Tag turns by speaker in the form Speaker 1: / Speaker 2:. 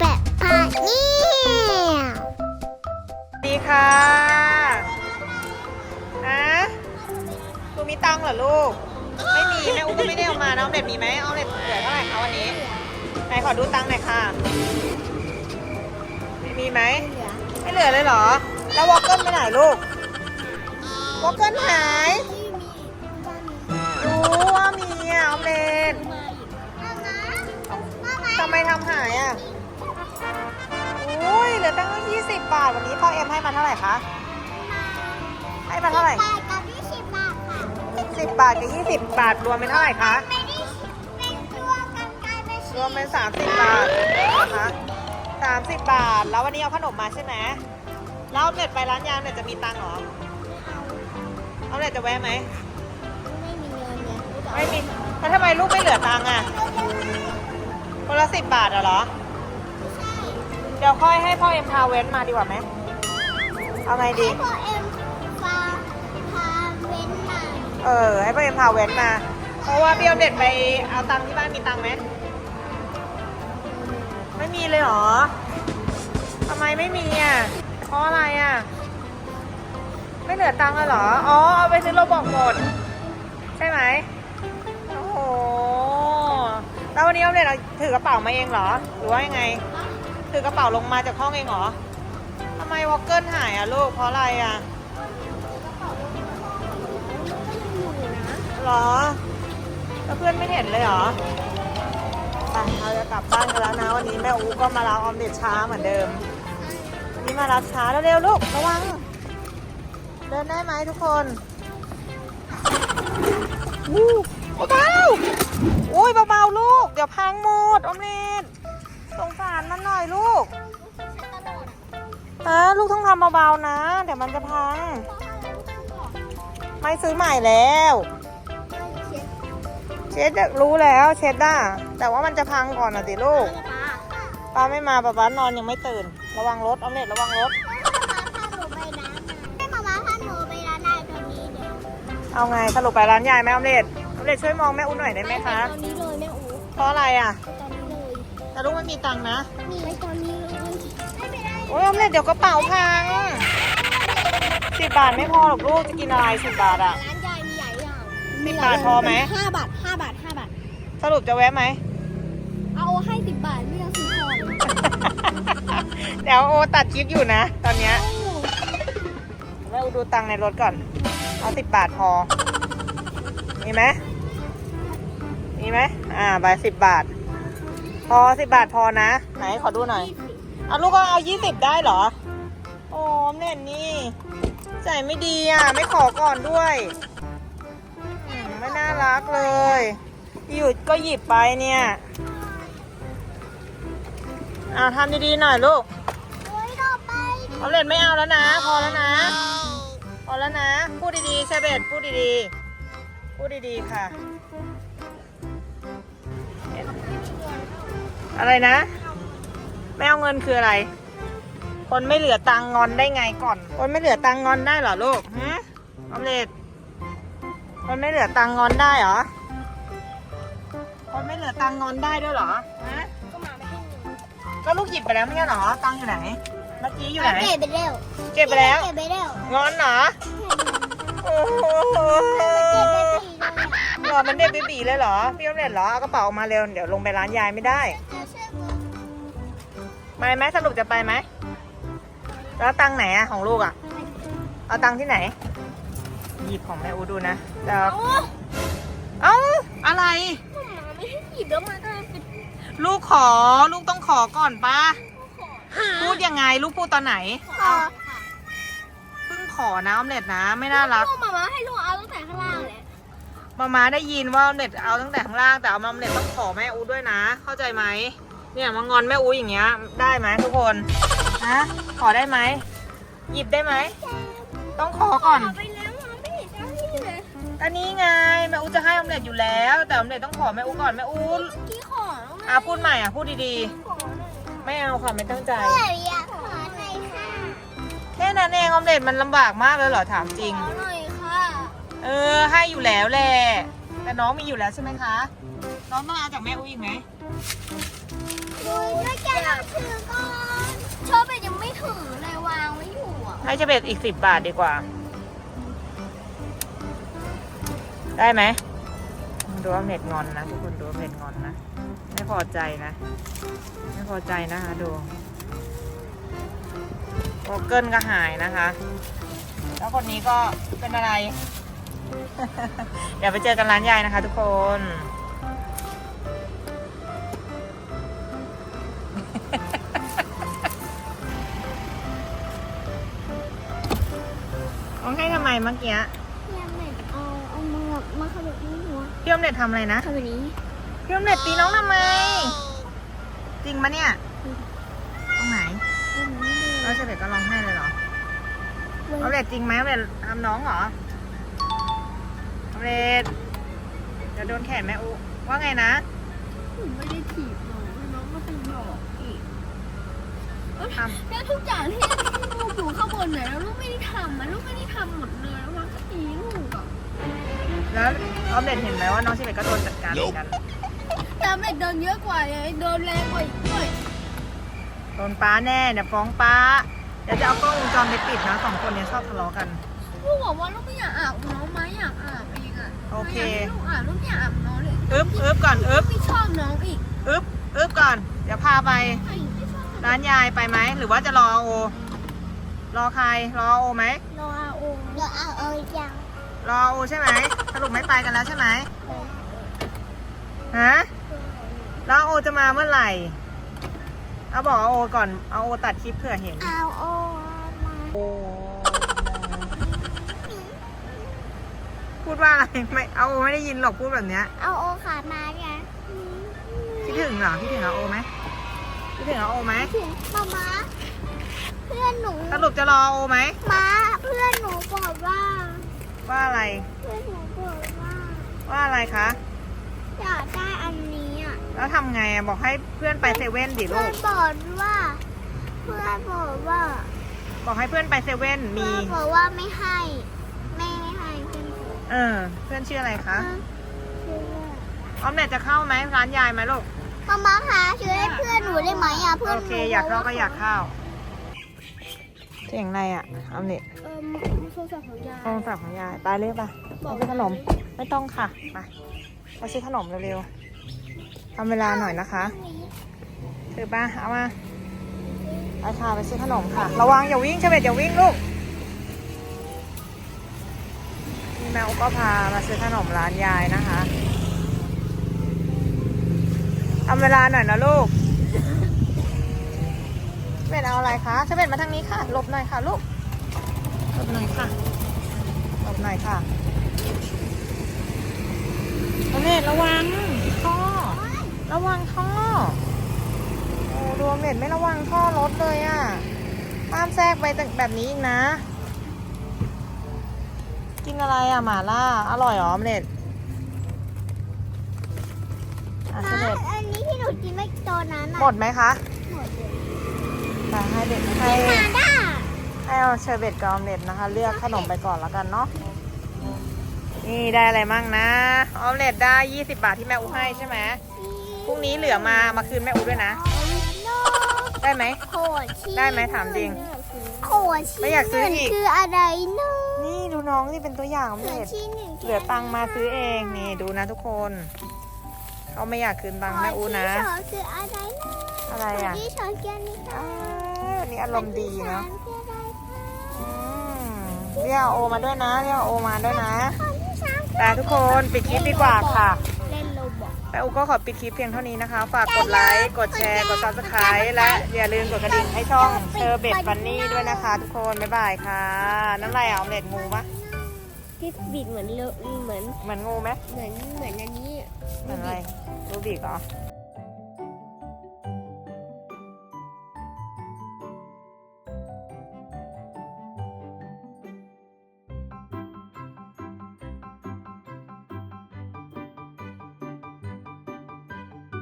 Speaker 1: แบบพาเนี่ย
Speaker 2: ดีค่ะฮะลูกมีตังค์เหรอลูก ไม่มีแม่อุ้มก็ไม่ได้เอามาน้องเด็ดมีไหมเอาเด็ดเหลือเท่าไหร่คะวันนี้ ไหนขอดูตังค์หน่อยค่ะ มีไหม ไม่เหลือเลยเหรอ แล้ววอลเกิลไปไหนลูก วอลเกิลหาย รู้ว่ามีอะออมเล็ต บบาท วันนี้พ่อเอ็มให้มาเท่าไหร่คะ ให้มาเท่าไหร่
Speaker 1: บาทกับยี่สิบบาทค่ะ
Speaker 2: สิบบาทกับยี่สิบบาทรวมเป็นเท่าไหร่คะ
Speaker 1: ไม่ได้เป็นตัวกันกลายเป็น
Speaker 2: รวมเป็นสามสิบบาทนะคะสามสิบบาท แล้ววันนี้เอาขนมมาใช่ไหมแล้วเน็ตไปร้านยางเน็ตจะมีตังค์เหรอ เอาเน็ตจะแวะไหม
Speaker 1: ไม่มีเงินเนี่ย
Speaker 2: ไม่มีแล้วทำไมลูกไม่เหลือตังค์อะคนละสิบบาทอะเหรอเดี๋ยวค่อยให้พ่อเอ็มพาเว้นมาดีกว่าไหมเอาไงดี
Speaker 1: ให้พ่อเอ็มพาพาเว้นมา
Speaker 2: เออ ให้พ่อเอ็มพาเว้นมา เพราะว่าพี่เอาเด็ดไปเอาตังค์ที่บ้านมีตังค์ไหมไม่มีเลยเหรอทำไมไม่มีอะเพราะอะไรอะ ไม่เหลือตังค์เลยเหรอ อ๋อ เอาไปซื้อโรบอกหมด ใช่ไหมโอ้โห แล้ววันนี้เอาเด็ดเอาถือกระเป๋ามาเองเหรอ หรือว่ายังไง ถือกระเป๋าลงมาจากห้องเองเหรอทำไมวอลเกิลหายอะลูกเพราะอะไรอะเหรอแล้วเพื่อนไม่เห็นเลยเหรอไปเราจะกลับบ้านกันแล้วนะวันนี้แม่อูก็มารับออมเด็ดช้าเหมือนเดิม วันนี้มารับช้าเร็วๆลูกระวัง เดินได้ไหมทุกคนอู้เบาๆอุ้ยเบาๆลูก เดี๋ยวพังหมดออมเด็ ลูกต้องทำเบาๆนะ เดี๋ยวมันจะพัง ไม่ซื้อใหม่แล้ว เช็ดรู้แล้วเช็ดได้แต่ว่ามันจะพังก่อนนะสิลูกป้าไม่มาป้าป้านอนยังไม่ตื่น ระวังรถออมเล็ตระวังรถ
Speaker 1: ให้มาม่าพาหนูไปร้านได้ตอนนี้เดี๋ยว
Speaker 2: เอาไงสรุปไปร้านยายไหมออมเล็ตออมเล็ตช่วยมองแม่อุ้นหน่อยได้ไหมคะ
Speaker 1: ตอนนี้เลยแม่อู
Speaker 2: เพราะอะไรอะ
Speaker 1: ตอนนี้เลย
Speaker 2: แต่ลูกไม่มีตังค์นะ
Speaker 1: มีไว้ตอน
Speaker 2: อ้ยออมเล็ตเดี๋ยวกระเป๋าพังสิบบาทไม่พอหรอกลูกจะกินอะไรสิบบาทอะ
Speaker 1: ร้านยายมีหลายอย่าง
Speaker 2: สิบบาทพอไหม
Speaker 1: ห้าบาทห้าบาทห้าบาท
Speaker 2: สรุปจะแวะไหม
Speaker 1: เอาให้สิบบาทไม่ต้องซื้อทอน
Speaker 2: เดี๋ยวโอตัดคลิปอยู่นะ ตอนเนี้ยแม่อูดูตังค์ในรถก่อน เอาสิบบาทพอ มีไหมมีไหมอ่าใบสิบบาท พอสิบบาทพอนะ ไหนขอดูหน่อย เอาลูกก็เอายี่สิบได้เหรอ โอ้เน่นนี่ใจไม่ดีอะ ไม่ขอก่อนด้วยอืมไม่น่ารักเลย หยุดก็หยิบไปเนี่ยเอาทำดีๆหน่อยลูก
Speaker 1: โอ้ยต่อไป
Speaker 2: เอาเล็ดไม่เอาแล้วนะ พอแล้วนะ พอแล้วนะ พูดดีๆเชเบตพูดดีๆ พูดดีๆค่ะ อะไรนะ ไม่เอาเงินคืออะไร คนไม่เหลือตังค์งอนได้ไงก่อน คนไม่เหลือตังค์งอนได้เหรอลูกฮะออมเล็ตคนไม่เหลือตังค์งอนได้เหรอ คนไม่เหลือตังค์งอนได้ด้วยเหรอฮะ
Speaker 1: ก็มาไม่ให้เงิน
Speaker 2: ก็ลูกหยิบไปแล้วไม่ใช่เหรอ ตังค์อยู่ไหน เมื่อกี้อยู่ไหน
Speaker 1: เก็บไปเร็ว
Speaker 2: เก็บไปแล้ว
Speaker 1: เก็บไปเร็ว
Speaker 2: งอนเหรอโอ้โห
Speaker 1: เก็บไปสี่เลย
Speaker 2: หรอมันเด็ดบีบีเลยเหรอ พี่ออมเล็ตเหรอ เอากระเป๋าออกมาเร็ว เดี๋ยวลงไปร้านยายไม่ได้ ไปไหมสรุปจะไปไหมแล้วตังค์ไหนอะของลูกอะเอาตังค์ที่ไหน หยิบของแม่อูดูนะเดี๋ยว
Speaker 1: โอ้
Speaker 2: เอ้าอะไร
Speaker 1: มาไม่ให้หยิบแล้วมันก็เป็น
Speaker 2: ลูกขอลูกต้องขอก่อนป้าพูดยังไงลูกพูดตอนไหน
Speaker 1: ขอ
Speaker 2: เพิ่งขอนะออมเล็ตนะ ไม่น่ารัก
Speaker 1: ลูกมาม่าให้ลูกเอาตั้งแต่ข้างล่างเลย
Speaker 2: มามาได้ยินว่าออมเล็ตเอาตั้งแต่ข้างล่างแต่เอามาออมเล็ตต้องขอแม่อูด้วยนะ เข้าใจไหม เนี่ยมางอนแม่อูอย่างเงี้ย ได้ไหมทุกคนฮะขอได้ไหมหยิบได้ไหม ต้องขอก่อน
Speaker 1: ขอไปแล้วมาไม่เห็นจะให้เลย
Speaker 2: อันนี้ไงแม่อูจะให้ออมเล็ตอยู่แล้ว แต่ออมเล็ตต้องขอแม่อูก่อนแม่อู
Speaker 1: เมื่อกี้ขอแล้วไง
Speaker 2: อะพูดใหม่อะพูดดี
Speaker 1: ขอหน่อย
Speaker 2: ๆ ไม่เอาค่ะไม่ตั้งใจ
Speaker 1: เอ้ยอยากขอหน่อยค่ะ
Speaker 2: แค่นั้นเองออมเล็ตมันลำบากมากเลยเหรอถามจริง
Speaker 1: ขอหน่อยค่ะ
Speaker 2: เออให้อยู่แล้วแหละแต่น้องมีอยู่แล้วใช่ไหมคะ น้องต้องเอาจากแม่อูอีกไหม
Speaker 1: ไดูด้วยแกต้องถือก่อนชอบเป็นยังไม่ถือเลยวางไว้อยู่อะ
Speaker 2: ให้เชเบตอีกสิบบาทดีกว่า ได้ไหมดูว่าเน็ตงอนนะทุกคนดูว่าเน็ตงอนนะ ไม่พอใจนะ ไม่พอใจนะคะดูโกเกิลก็หายนะคะ แล้วคนนี้ก็เป็นอะไร เดี๋ยวไปเจอกันร้านยายนะคะทุกคน เมื่อกี้
Speaker 1: เนี่ยเหม็นเอาเอามือมาขยับที่หัว
Speaker 2: พี่อมเน็ตทำอะไรนะ
Speaker 1: ทำแบบนี้
Speaker 2: พี่อมเน็ตตีน้องทำไม จริงปะเนี่ยตรงไหน
Speaker 1: แบบนี้
Speaker 2: แล้วเฉลตก็ร้องไห้เลยเหรอ
Speaker 1: เลย
Speaker 2: ออมเล็ตจริงไหมออมเล็ตทำน้องเหรอออมเล็ตเดี๋ยวโดนแขนแม่อุว่าไงนะ
Speaker 1: ผมไม่ได้ถีบน้องน้องก็เป็นหลอกอีก
Speaker 2: ทำ
Speaker 1: แล้วทุกอย่างที่ลูกอยู่ข้าง บนเนี่ยแล้วลูกไม่ได้ทำมันลูกไม่ได้ทำหมดเลยแล้วมันก็ตีลูกอะ
Speaker 2: แล้วออมเล็ตเห็นไหมว่าน้องเฉลตก็โดนจัดการเหมือนกัน
Speaker 1: แต่เม็ดโดนเยอะกว่าเลยโดนแรงกว่าอีกด้วย
Speaker 2: โดนป้าแน่เดี๋ยวฟ้องป้า เดี๋ยวจะเอากล้องวงจรไปติดนะสองคนเนี้ชอบทะเลาะกัน
Speaker 1: ลูกบอกว่าลูกไม่อยากอาบน้องไหมอยากอาบเองอะ
Speaker 2: โอเค
Speaker 1: ไม่ยากให้ลูกอาบลูกไม่อยากอาบน้องเลย
Speaker 2: อึ๊บอึ๊บก่อนอึ๊บ
Speaker 1: ไม่ชอบน้องอีก
Speaker 2: อึ๊บอึ๊บก่อน เดี๋ยวพาไป
Speaker 1: ไม่ไม่ชอบ
Speaker 2: ร้านยายไปไหมหรือว่าจะรอโอ รอใคร รอโอไหม
Speaker 1: รออาโอรออาโอยัง
Speaker 2: รอโอใช่ไหม สรุปไม่ไปกันแล้วใช่ไหมฮะแล้วโอจะมาเมื่อไหร่ เอาบอกเอาโอก่อน เอาโอตัดคลิปเผื่อเห็น
Speaker 1: อาโอมา
Speaker 2: โอพูดว่าอะไรไม่ เอาโอไม่ได้ยินหรอกพูดแบบเนี้ย
Speaker 1: เอาโอขามาไง
Speaker 2: คิดถึงเหรอคิดถึงเอาโอไหมคิดถึงเอาโอไหม
Speaker 1: ถึงมามาเพื่อนหนู
Speaker 2: สรุปจะรอโอไหม
Speaker 1: มาเพื่อนหนูบอกว่า
Speaker 2: ว่าอะไร
Speaker 1: เพื่อนหนูบอกว่า
Speaker 2: ว่าอะไรคะ
Speaker 1: อยากได้อันนี้อะ
Speaker 2: แล้วทำไงอะบอกให้เพื่อนไปเซเว่นดิ
Speaker 1: เพื่
Speaker 2: ลู
Speaker 1: อน
Speaker 2: ก
Speaker 1: บอกว่า เพื่อนบอกว่า
Speaker 2: บอกให้เพื่อนไปเซเว่นมี
Speaker 1: เพื่อนบอกว่าไม่ให้แม่ไม่ให้เพื่อนบอก
Speaker 2: เออ เพื่อนชื่ออะไรคะ
Speaker 1: เพื่อน
Speaker 2: ออมเน็ตจะเข้าไหมร้านยายไหมลูก
Speaker 1: มามาหาซื้อให้เพื่อนหนูได้ไหมอะเพื่อน
Speaker 2: โอ
Speaker 1: หนู
Speaker 2: เค อยากเข้าก็อยากเข้าเสียงอะไรอะออมเน็ต
Speaker 1: เออโทรศัพท์ของยาย
Speaker 2: โทรศัพท์ของยายไปเลยป่ะไปซื้อขนมไม่ต้องค่ะไปไปซื้อขนมเร็วๆทำเวลาหน่อยนะคะถือป่ะเอามาไปค่ะไปซื้อขนมค่ะ ระวังอย่าวิ่งเฉเบตอย่าวิ่งลูกนี่แมวก็พามาซื้อขนมร้านยายนะคะทำเวลาหน่อยนะลูก เฉเบตเอาอะไรคะเฉเบตมาทางนี้ค่ะหลบหน่อยค่ะลูกหลบหน่อยค่ะหลบหน่อยค่ะเอาเน็ตระวังท่อระวังท่อโอ้รวมเน็ตไม่ระวังท่อรถเลยอะ่ะห้ามแทรกไปแบบนี้อีกนะ กินอะไรอะหมาล่าอร่อยเหรอออมเล็ตอะเส
Speaker 1: มา
Speaker 2: ด็จ
Speaker 1: อันนี้ที่หนูกินไม่ตอนนั้นอะ
Speaker 2: หมดไหมคะ
Speaker 1: หมดเลย
Speaker 2: ไปให้เด็กให้
Speaker 1: มาด้า
Speaker 2: ให้เอาเชอร์เบตกับออมเล็ตนะคะ เลือกขนมไปก่อนแล้วกันเนาะนี่ได้อะไรมั่งนะออมเล็ตได้ 20 บาทที่แม่อูให้ใช่ไหมพรุ่งนี้เหลือมามาคืนแม่อูด้วยนะ
Speaker 1: โน
Speaker 2: ได้ไหม
Speaker 1: โคชี
Speaker 2: ได้ไหมถามจริง
Speaker 1: โคชี
Speaker 2: ไม่อยากซื้ออีก
Speaker 1: คืออะไรเนาะ
Speaker 2: นี่ดูน้องนี่เป็นตัวอย่างออม
Speaker 1: คือ
Speaker 2: เล็ต
Speaker 1: ที่หนึ่ง
Speaker 2: เหลือตังค์มาซื้อเองนี่ดูนะทุกคนเขาไม่อยากคืนตังค์แม่อูนะ
Speaker 1: ที่สองคืออะไรนะ
Speaker 2: อะไรอะ
Speaker 1: ที่สองคืออันนี้ค่ะ
Speaker 2: อ้าววันนี้อารมณ์ดีเนาะ
Speaker 1: ข้อที่สามคืออะไรคะ
Speaker 2: อืมเรียกโอมาด้วยนะเรียกโอมาด้วยนะ
Speaker 1: ข้อที่สามคือ
Speaker 2: แต่ทุกคนปิดคลิปดีกว่าค่ะ
Speaker 1: เล่นโรบอก
Speaker 2: แม่อูก็ขอปิดคลิปเพียงเท่านี้นะคะ ฝากกดไลค์ กดแชร์ กดซับสไครต์และอย่าลืมกดกระดิ่งให้ช่องเชอร์เบตฟันนี่ด้วยนะคะ ทุกคน บ๊ายบายค่ะ น้ำลายอะออมเล็ตงูปะ
Speaker 1: ที่บิดเหมือนเลอะเหมือน
Speaker 2: เหมือนงูไหม
Speaker 1: เหมือนเหมือนอันนี้
Speaker 2: เหมือนอะไรรูบิกเหรอ